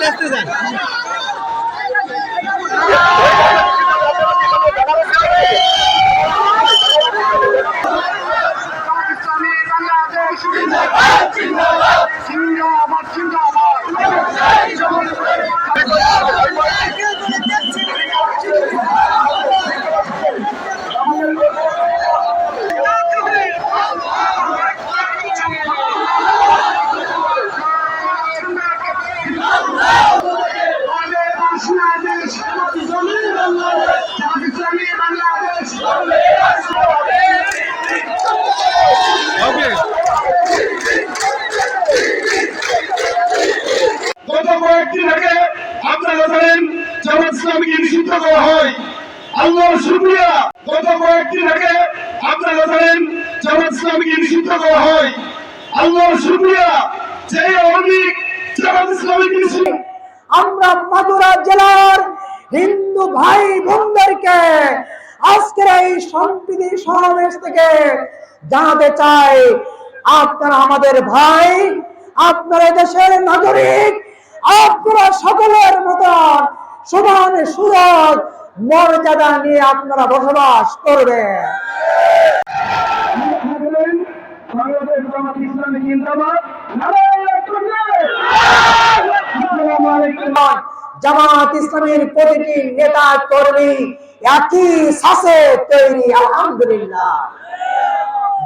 যান জিন্দাবাদ জিন্দাবাদ জিন্দাবাদ বাংলাদেশ পাকিস্তানি বাংলাদেশ ওকে গত কয়েকদিন আগে আপনারা জানেন জামাত ইসলামীকে নিষিদ্ধ করা হয়। আল্লাহর শুকরিয়া। গত কয়েকদিন আগে আপনারা জানেন জামাত ইসলামীকে নিষিদ্ধ করা হয়। আল্লাহর শুকরিয়া। যে অনেক জামাত ইসলামীকে নিষিদ্ধ আমরা মাদুরা জেলার হিন্দু ভাই বোনদেরকে আজকের এই সম্প্রীতি সমাবেশ থেকে জানাতে চাই, আপনারা আমাদের ভাই, আপনারা দেশের নাগরিক, আপনারা সকলের মতন সমান সুযোগ মর্যাদা নিয়ে আপনারা বসবাস বাংলাদেশ ইসলামী জিন্দাবাদ। আলাইকুম জামাত ইসলামের প্রতিটি নেতা কর্মী একই শ্বাসে তৈরি, আলহামদুলিল্লাহ।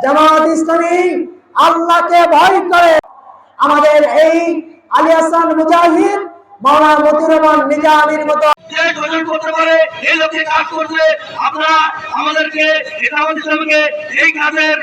জামাত ইসলামী আল্লাহকে ভয় করে। আমাদের এই আলী হাসান মুজাহিদ, মাওলানা মতিউর রহমান মতো করতে পারে এই লক্ষ্যে কাজ করছে আপনারা আমাদেরকে এই কাজের